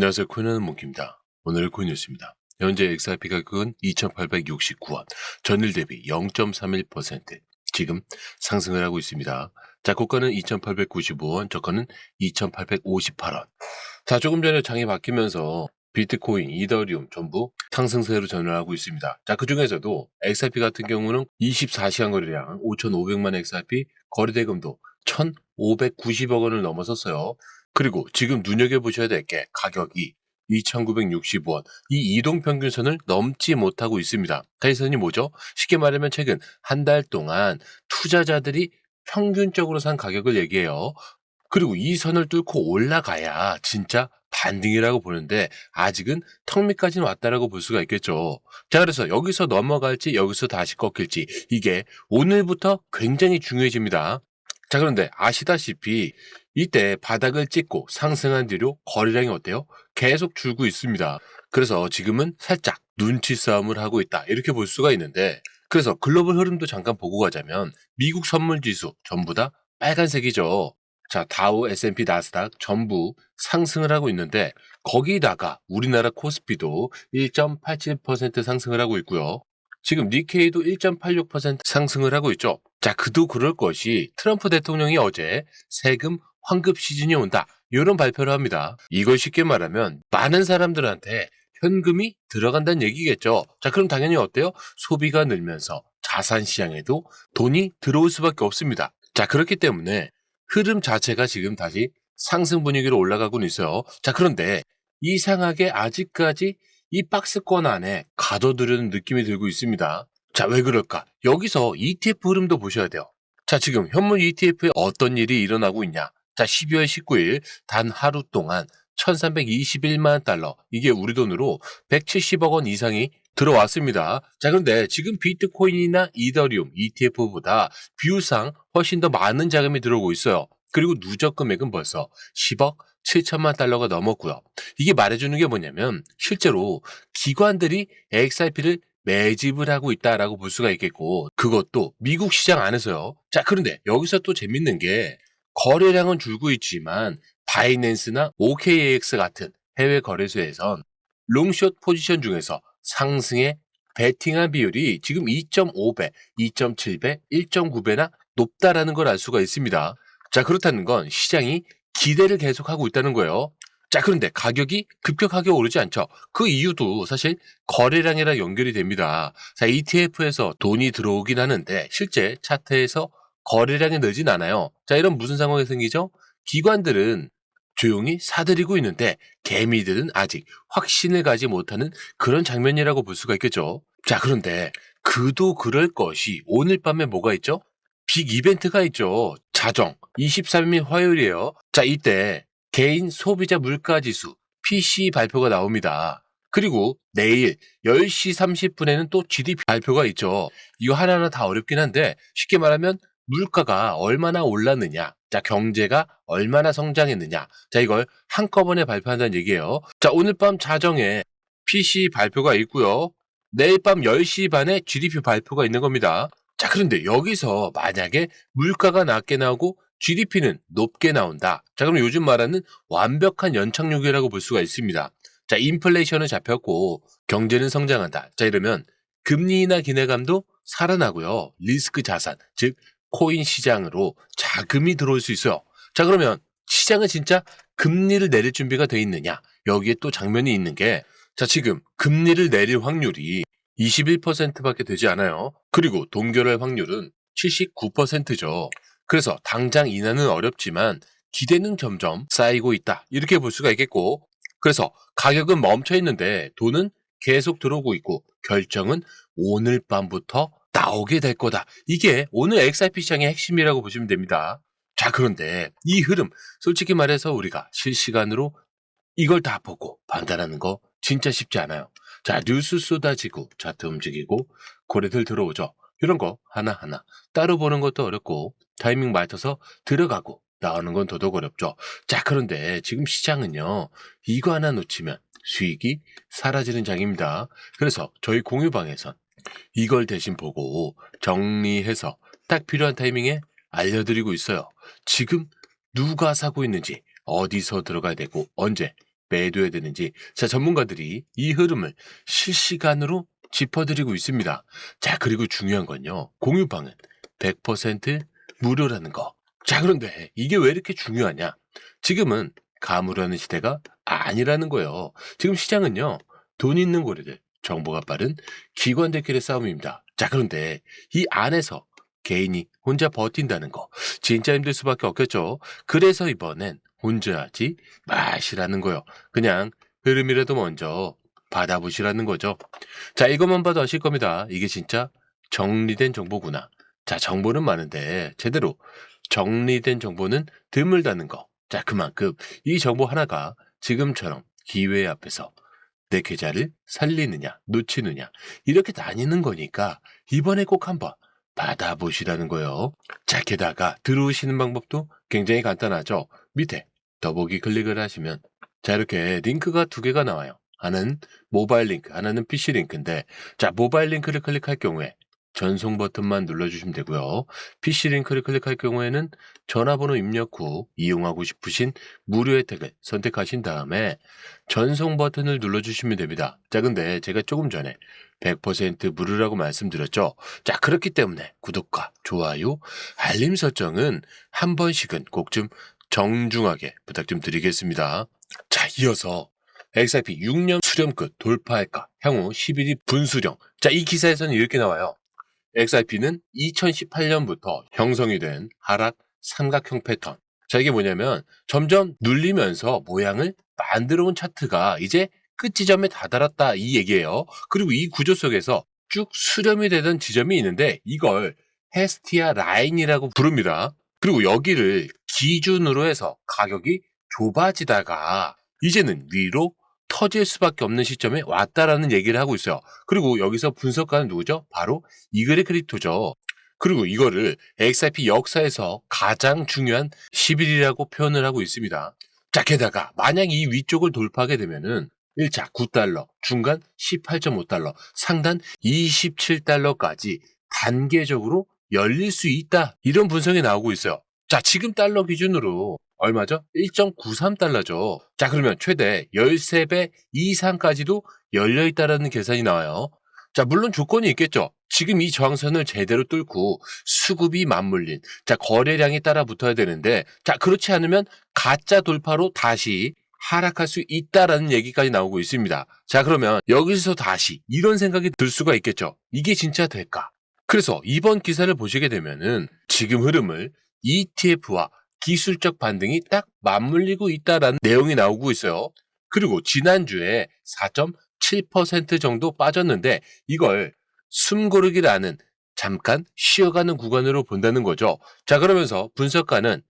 안녕하세요. 코인하는 몽키입니다. 오늘 코인 뉴스입니다. 현재 XRP 가격은 2,869원, 전일 대비 0.31% 지금 상승을 하고 있습니다. 자, 고가는 2,895원, 저가는 2,858원. 자, 조금 전에 장이 바뀌면서 비트코인, 이더리움 전부 상승세로 전환하고 있습니다. 자, 그 중에서도 XRP 같은 경우는 24시간 거래량 5,500만 XRP, 거래 대금도 1,590억 원을 넘어섰어요. 그리고 지금 눈여겨보셔야 될 게 가격이 2,960원, 이 이동 평균선을 넘지 못하고 있습니다. 이 선이 뭐죠? 쉽게 말하면 최근 한 달 동안 투자자들이 평균적으로 산 가격을 얘기해요. 그리고 이 선을 뚫고 올라가야 진짜 반등이라고 보는데 아직은 턱 밑까지는 왔다라고 볼 수가 있겠죠. 자, 그래서 여기서 넘어갈지 여기서 다시 꺾일지 이게 오늘부터 굉장히 중요해집니다. 자, 그런데 아시다시피 이때 바닥을 찍고 상승한 뒤로 거래량이 어때요? 계속 줄고 있습니다. 그래서 지금은 살짝 눈치 싸움을 하고 있다. 이렇게 볼 수가 있는데 그래서 글로벌 흐름도 잠깐 보고 가자면 미국 선물 지수 전부 다 빨간색이죠. 자, 다우, S&P, 나스닥 전부 상승을 하고 있는데 거기다가 우리나라 코스피도 1.87% 상승을 하고 있고요. 지금 니케이도 1.86% 상승을 하고 있죠. 자, 그도 그럴 것이 트럼프 대통령이 어제 세금 환급 시즌이 온다. 이런 발표를 합니다. 이걸 쉽게 말하면 많은 사람들한테 현금이 들어간다는 얘기겠죠. 자, 그럼 당연히 어때요? 소비가 늘면서 자산 시장에도 돈이 들어올 수밖에 없습니다. 자, 그렇기 때문에 흐름 자체가 지금 다시 상승 분위기로 올라가고 있어요. 자, 그런데 이상하게 아직까지 이 박스권 안에 가둬두려는 느낌이 들고 있습니다. 자, 왜 그럴까? 여기서 ETF 흐름도 보셔야 돼요. 자, 지금 현물 ETF에 어떤 일이 일어나고 있냐? 자, 12월 19일 단 하루 동안 1321만 달러, 이게 우리 돈으로 170억 원 이상이 들어왔습니다. 자, 그런데 지금 비트코인이나 이더리움 ETF보다 비율상 훨씬 더 많은 자금이 들어오고 있어요. 그리고 누적 금액은 벌써 10억 7천만 달러가 넘었고요. 이게 말해주는 게 뭐냐면 실제로 기관들이 XRP를 매집을 하고 있다라고 볼 수가 있겠고 그것도 미국 시장 안에서요. 자 그런데 여기서 또 재밌는 게 거래량은 줄고 있지만 바이낸스나 OKX 같은 해외 거래소에선 롱숏 포지션 중에서 상승에 베팅한 비율이 지금 2.5배, 2.7배, 1.9배나 높다라는 걸 알 수가 있습니다. 자, 그렇다는 건 시장이 기대를 계속하고 있다는 거예요. 자, 그런데 가격이 급격하게 오르지 않죠. 그 이유도 사실 거래량이랑 연결이 됩니다. 자, ETF에서 돈이 들어오긴 하는데 실제 차트에서 거래량이 늘진 않아요. 자, 이런 무슨 상황이 생기죠? 기관들은 조용히 사들이고 있는데 개미들은 아직 확신을 가지 못하는 그런 장면이라고 볼 수가 있겠죠. 자, 그런데 그도 그럴 것이 오늘 밤에 뭐가 있죠? 빅 이벤트가 있죠. 자정 23일 화요일이에요. 자, 이때 개인 소비자 물가 지수 PC 발표가 나옵니다. 그리고 내일 10시 30분에는 또 GDP 발표가 있죠. 이거 하나하나 다 어렵긴 한데 쉽게 말하면 물가가 얼마나 올랐느냐, 자, 경제가 얼마나 성장했느냐, 자, 이걸 한꺼번에 발표한다는 얘기예요. 자, 오늘 밤 자정에 PC 발표가 있고요. 내일 밤 10시 반에 GDP 발표가 있는 겁니다. 자, 그런데 여기서 만약에 물가가 낮게 나오고 GDP는 높게 나온다. 자, 그럼 요즘 말하는 완벽한 연착륙이라고 볼 수가 있습니다. 자, 인플레이션은 잡혔고 경제는 성장한다. 자, 이러면 금리나 기대감도 살아나고요. 리스크 자산, 즉 코인 시장으로 자금이 들어올 수 있어요. 자, 그러면 시장은 진짜 금리를 내릴 준비가 돼 있느냐? 여기에 또 장면이 있는 게, 자, 지금 금리를 내릴 확률이 21%밖에 되지 않아요. 그리고 동결할 확률은 79%죠. 그래서 당장 인하는 어렵지만 기대는 점점 쌓이고 있다. 이렇게 볼 수가 있겠고, 그래서 가격은 멈춰 있는데 돈은 계속 들어오고 있고, 결정은 오늘 밤부터 나오게 될 거다. 이게 오늘 XRP 시장의 핵심이라고 보시면 됩니다. 자, 그런데 이 흐름, 솔직히 말해서 우리가 실시간으로 이걸 다 보고 판단하는 거 진짜 쉽지 않아요. 자, 뉴스 쏟아지고 차트 움직이고 고래들 들어오죠. 이런 거 하나하나 따로 보는 것도 어렵고 타이밍 맞춰서 들어가고 나오는 건 더더욱 어렵죠. 자, 그런데 지금 시장은요. 이거 하나 놓치면 수익이 사라지는 장입니다. 그래서 저희 공유방에선 이걸 대신 보고 정리해서 딱 필요한 타이밍에 알려드리고 있어요. 지금 누가 사고 있는지, 어디서 들어가야 되고, 언제, 매도해야 되는지 자 전문가들이 이 흐름을 실시간으로 짚어드리고 있습니다. 자 그리고 중요한 건요 공유방은 100% 무료라는 거. 자 그런데 이게 왜 이렇게 중요하냐? 지금은 가물하는 시대가 아니라는 거예요. 지금 시장은요 돈 있는 고래들, 정보가 빠른 기관들끼리의 싸움입니다. 자 그런데 이 안에서 개인이 혼자 버틴다는 거 진짜 힘들 수밖에 없겠죠. 그래서 이번엔 혼자 하지 마시라는 거요. 그냥 흐름이라도 먼저 받아보시라는 거죠. 자, 이것만 봐도 아실 겁니다. 이게 진짜 정리된 정보구나. 자, 정보는 많은데 제대로 정리된 정보는 드물다는 거. 자, 그만큼 이 정보 하나가 지금처럼 기회 앞에서 내 계좌를 살리느냐, 놓치느냐, 이렇게 나뉘는 거니까 이번에 꼭 한번 받아보시라는 거예요. 자, 게다가 들어오시는 방법도 굉장히 간단하죠. 밑에 더보기 클릭을 하시면 자, 이렇게 링크가 두 개가 나와요. 하나는 모바일 링크, 하나는 PC 링크인데 자, 모바일 링크를 클릭할 경우에 전송 버튼만 눌러주시면 되고요. PC 링크를 클릭할 경우에는 전화번호 입력 후 이용하고 싶으신 무료 혜택을 선택하신 다음에 전송 버튼을 눌러주시면 됩니다. 자, 근데 제가 조금 전에 100% 무료라고 말씀드렸죠. 자, 그렇기 때문에 구독과 좋아요, 알림 설정은 한 번씩은 꼭 좀 정중하게 부탁 좀 드리겠습니다. 자, 이어서 XRP 6년 수렴 끝 돌파할까? 향후 11위 분수령. 자, 이 기사에서는 이렇게 나와요. XRP는 2018년부터 형성이 된 하락 삼각형 패턴. 자, 이게 뭐냐면 점점 눌리면서 모양을 만들어 온 차트가 이제 끝 지점에 다다랐다 이 얘기예요. 그리고 이 구조 속에서 쭉 수렴이 되던 지점이 있는데 이걸 헤스티아 라인이라고 부릅니다. 그리고 여기를 기준으로 해서 가격이 좁아지다가 이제는 위로 터질 수밖에 없는 시점에 왔다라는 얘기를 하고 있어요. 그리고 여기서 분석가는 누구죠? 바로 이그레 크립토죠. 그리고 이거를 XRP 역사에서 가장 중요한 10일이라고 표현을 하고 있습니다. 자, 게다가 만약 이 위쪽을 돌파하게 되면은 1차 9달러, 중간 18.5달러, 상단 27달러까지 단계적으로 열릴 수 있다. 이런 분석이 나오고 있어요. 자, 지금 달러 기준으로 얼마죠? 1.93달러죠. 자, 그러면 최대 13배 이상까지도 열려 있다라는 계산이 나와요. 자, 물론 조건이 있겠죠. 지금 이 저항선을 제대로 뚫고 수급이 맞물린, 자, 거래량이 따라 붙어야 되는데, 자, 그렇지 않으면 가짜 돌파로 다시 하락할 수 있다라는 얘기까지 나오고 있습니다. 자, 그러면 여기서 다시 이런 생각이 들 수가 있겠죠. 이게 진짜 될까? 그래서 이번 기사를 보시게 되면은 지금 흐름을 ETF와 기술적 반등이 딱 맞물리고 있다라는 내용이 나오고 있어요. 그리고 지난주에 4.7% 정도 빠졌는데 이걸 숨고르기라는 잠깐 쉬어가는 구간으로 본다는 거죠. 자, 그러면서 분석가는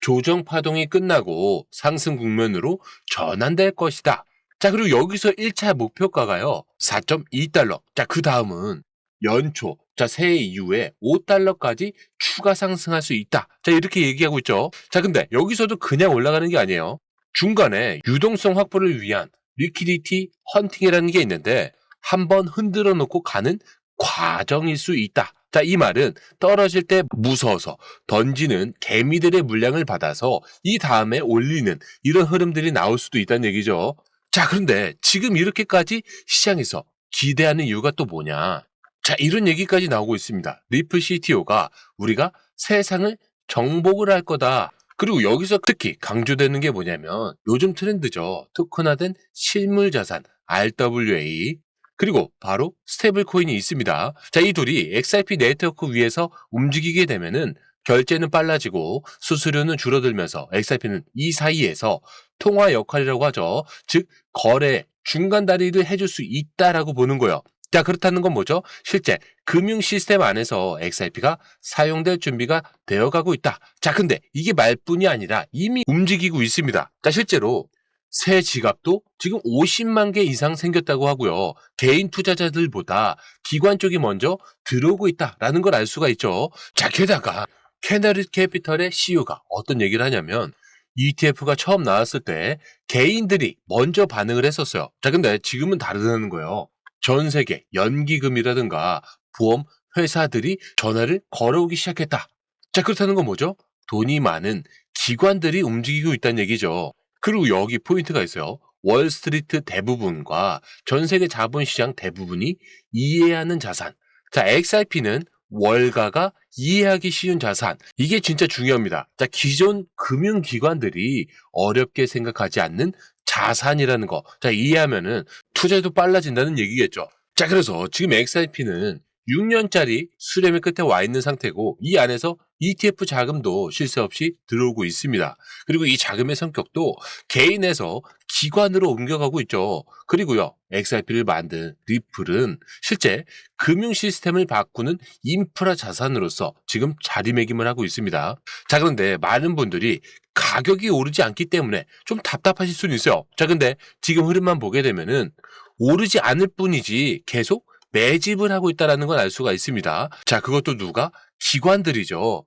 조정 파동이 끝나고 상승 국면으로 전환될 것이다. 자, 그리고 여기서 1차 목표가가요. 4.2달러. 자, 그 다음은 연초, 자, 새해 이후에 5달러까지 추가 상승할 수 있다. 자, 이렇게 얘기하고 있죠. 자, 근데 여기서도 그냥 올라가는 게 아니에요. 중간에 유동성 확보를 위한 리퀴디티 헌팅이라는 게 있는데 한번 흔들어 놓고 가는 과정일 수 있다. 자, 이 말은 떨어질 때 무서워서 던지는 개미들의 물량을 받아서 이 다음에 올리는 이런 흐름들이 나올 수도 있다는 얘기죠. 자, 그런데 지금 이렇게까지 시장에서 기대하는 이유가 또 뭐냐? 자, 이런 얘기까지 나오고 있습니다. 리플 CTO가 우리가 세상을 정복을 할 거다. 그리고 여기서 특히 강조되는 게 뭐냐면 요즘 트렌드죠. 토큰화된 실물 자산 RWA 그리고 바로 스테이블 코인이 있습니다. 자, 이 둘이 XRP 네트워크 위에서 움직이게 되면은 결제는 빨라지고 수수료는 줄어들면서 XRP는 이 사이에서 통화 역할이라고 하죠. 즉 거래 중간 다리를 해줄 수 있다라고 보는 거예요. 자, 그렇다는 건 뭐죠? 실제 금융 시스템 안에서 XRP가 사용될 준비가 되어 가고 있다. 자, 근데 이게 말뿐이 아니라 이미 움직이고 있습니다. 자, 실제로 새 지갑도 지금 50만 개 이상 생겼다고 하고요. 개인 투자자들보다 기관 쪽이 먼저 들어오고 있다라는 걸 알 수가 있죠. 자, 게다가 캐나리 캐피털의 CEO가 어떤 얘기를 하냐면 ETF가 처음 나왔을 때 개인들이 먼저 반응을 했었어요. 자, 근데 지금은 다르다는 거예요. 전 세계 연기금이라든가 보험 회사들이 전화를 걸어오기 시작했다. 자, 그렇다는 건 뭐죠? 돈이 많은 기관들이 움직이고 있다는 얘기죠. 그리고 여기 포인트가 있어요. 월스트리트 대부분과 전 세계 자본시장 대부분이 이해하는 자산. 자, XRP는 월가가 이해하기 쉬운 자산. 이게 진짜 중요합니다. 자, 기존 금융기관들이 어렵게 생각하지 않는 자산이라는 거. 자, 이해하면은 투자도 빨라진다는 얘기겠죠. 자, 그래서 지금 XRP는 6년짜리 수렴의 끝에 와 있는 상태고 이 안에서 ETF 자금도 쉴새 없이 들어오고 있습니다. 그리고 이 자금의 성격도 개인에서 기관으로 옮겨가고 있죠. 그리고요, XRP를 만든 리플은 실제 금융 시스템을 바꾸는 인프라 자산으로서 지금 자리매김을 하고 있습니다. 자, 그런데 많은 분들이 가격이 오르지 않기 때문에 좀 답답하실 수는 있어요. 자, 근데 지금 흐름만 보게 되면은 오르지 않을 뿐이지 계속 매집을 하고 있다는 걸 알 수가 있습니다. 자, 그것도 누가? 기관들이죠.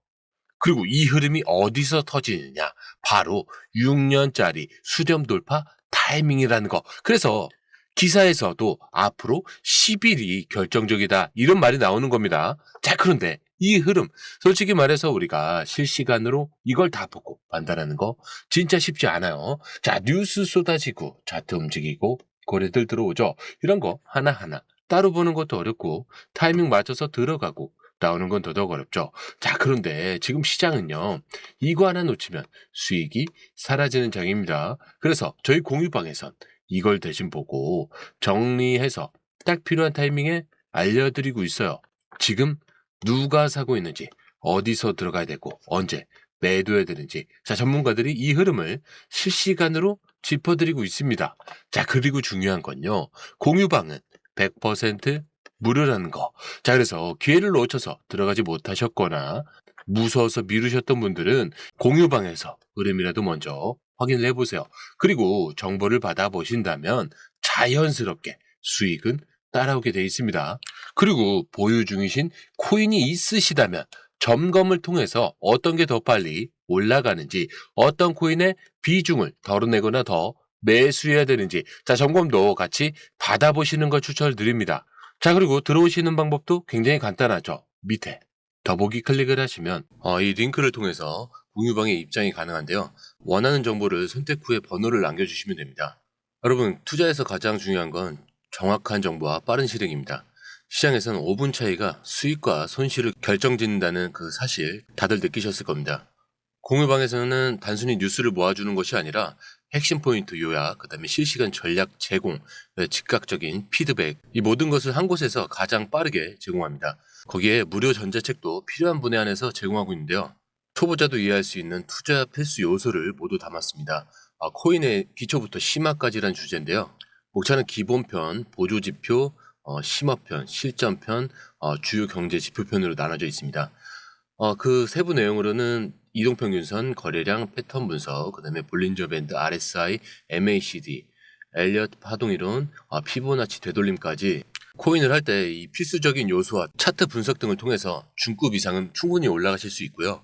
그리고 이 흐름이 어디서 터지느냐? 바로 6년짜리 수렴 돌파 타이밍이라는 거. 그래서 기사에서도 앞으로 10일이 결정적이다. 이런 말이 나오는 겁니다. 자, 그런데 이 흐름, 솔직히 말해서 우리가 실시간으로 이걸 다 보고 판단하는 거 진짜 쉽지 않아요. 자, 뉴스 쏟아지고 차트 움직이고 거래들 들어오죠. 이런 거 하나하나 따로 보는 것도 어렵고 타이밍 맞춰서 들어가고 나오는 건 더더욱 어렵죠. 자, 그런데 지금 시장은요, 이거 하나 놓치면 수익이 사라지는 장입니다. 그래서 저희 공유방에선 이걸 대신 보고 정리해서 딱 필요한 타이밍에 알려드리고 있어요. 지금 누가 사고 있는지, 어디서 들어가야 되고, 언제 매도해야 되는지. 자, 전문가들이 이 흐름을 실시간으로 짚어드리고 있습니다. 자, 그리고 중요한 건요, 공유방은 100% 무료라는 거. 자, 그래서 기회를 놓쳐서 들어가지 못하셨거나 무서워서 미루셨던 분들은 공유방에서 흐름이라도 먼저 확인을 해보세요. 그리고 정보를 받아보신다면 자연스럽게 수익은 따라오게 돼 있습니다. 그리고 보유 중이신 코인이 있으시다면 점검을 통해서 어떤 게 더 빨리 올라가는지 어떤 코인의 비중을 덜어내거나 더 매수해야 되는지 자 점검도 같이 받아보시는 걸 추천드립니다. 자 그리고 들어오시는 방법도 굉장히 간단하죠. 밑에 더보기 클릭을 하시면 어, 이 링크를 통해서 공유방에 입장이 가능한데요. 원하는 정보를 선택 후에 번호를 남겨주시면 됩니다. 여러분 투자에서 가장 중요한 건 정확한 정보와 빠른 실행입니다. 시장에서는 5분 차이가 수익과 손실을 결정짓는다는 그 사실 다들 느끼셨을 겁니다. 공유방에서는 단순히 뉴스를 모아주는 것이 아니라 핵심 포인트 요약, 그 다음에 실시간 전략 제공, 네, 즉각적인 피드백, 이 모든 것을 한 곳에서 가장 빠르게 제공합니다. 거기에 무료 전자책도 필요한 분에 한해서 제공하고 있는데요. 초보자도 이해할 수 있는 투자 필수 요소를 모두 담았습니다. 아, 코인의 기초부터 심화까지란 주제인데요. 목차는 기본편, 보조지표, 어, 심화편, 실전편, 어, 주요 경제 지표편으로 나눠져 있습니다. 어, 그 세부 내용으로는 이동평균선, 거래량, 패턴 분석, 그 다음에 볼린저 밴드, RSI, MACD, 엘리엇 파동이론, 아, 피보나치 되돌림까지 코인을 할 때 이 필수적인 요소와 차트 분석 등을 통해서 중급 이상은 충분히 올라가실 수 있고요.